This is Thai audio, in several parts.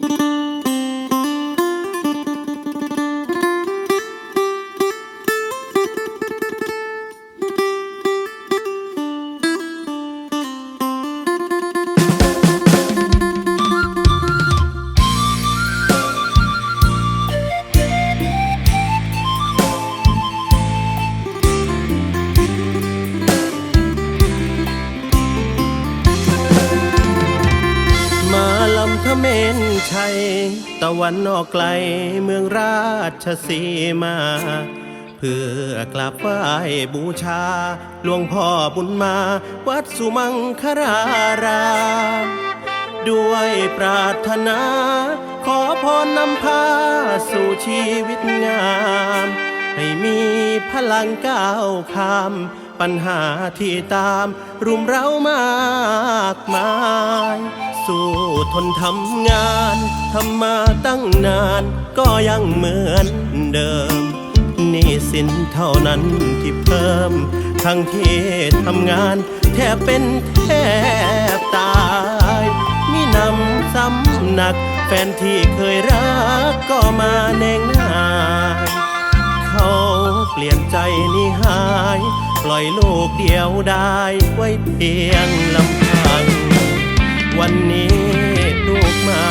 ม ลำขเมนชัย ตะวันออกไกลเมืองราชสีมา เพื่อกราบไหว้บูชา หลวงพ่อบุญมา วัดสุมังครารามด้วยปรารถนา ขอพรนำพาสู่ชีวิตงาม ให้มีพลังก้าวข้าม ปัญหาที่ตาม รุมเร้ามากมาย สู้ทนทำงานทำมาตั้งนาน ก็ยังเหมือนเดิมนี่สินเท่านั้นที่เพิ่ม ทั้งที่ทำงานแทบเป็นแทบตายมีนำซ้ำหนัก แฟนที่เคยรักก็มาเน่งนายเขาเปลี่ยนใจนี่หาย ปล่อยลูกเดียวได้ไว้เพียงลำพัง วันนี้ลูกมา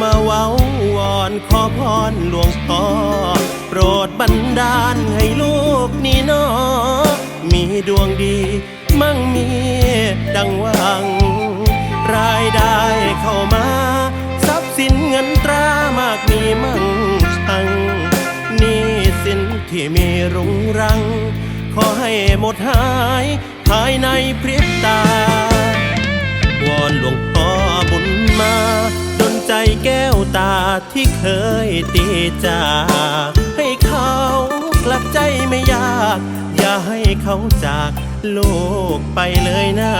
มาเว้าวอนขอพรหลวงพ่อโปรดบันดาลให้ลูกนี่นอมีดวงดีมั่งมีดังหวัง รายได้เข้ามา ทรัพย์สินเงินตรามากมีมั่งคั่งนี่สินที่มีรุงรัง ขอให้หมดหายภายในพริบตา อนหลวงพ่อบุญมาดนใจแก้วตาที่เคยตีจากให้เขากลับใจไม่ยาก อย่าให้เขาจากโลกไปเลยนะ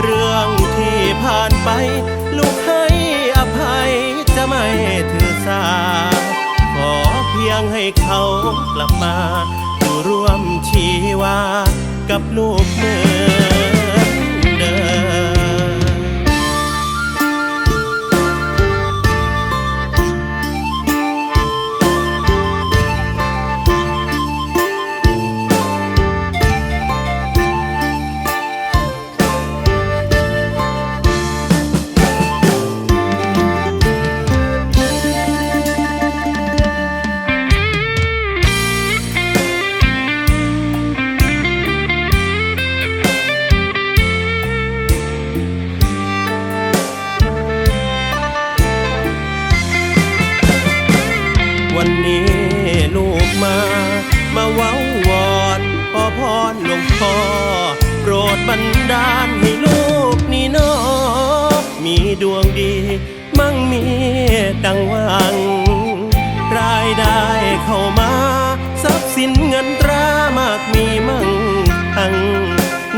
เรื่องที่ผ่านไป ลูกให้อภัยจะไม่ถือสา ขอเพียงให้เขากลับมาอยู่ร่วมชีวากับลูกเมือ พ่อโปรดบันดาลให้ลูกนี่นอมีดวงดี มั่งมีดังหวัง รายได้เข้ามา ทรัพย์สินเงินตรามากมีมั่งคั่ง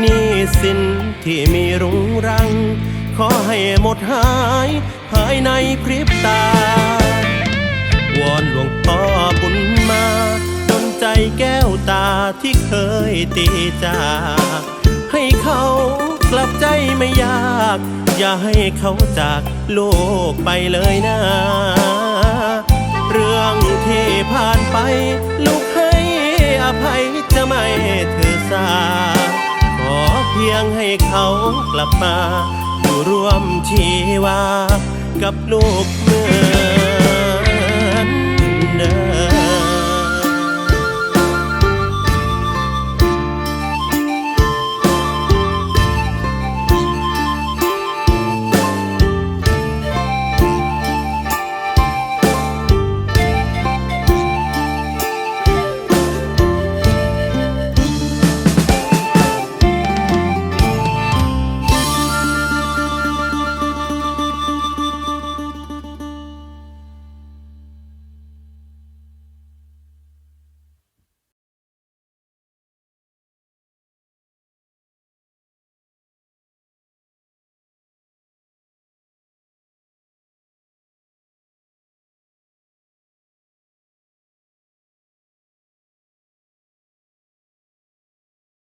นี่สินที่มีรุงรัง ขอให้หมดหายภายในพริบตา แก้วตาที่เคยตีจากให้เขากลับใจไม่ยาก อย่าให้เขาจากโลกไปเลยนะ เรื่องที่ผ่านไป ลูกให้อภัยจะไม่ถือสา ขอเพียงให้เขากลับมา อยู่ร่วมชีวา กับลูกเมือน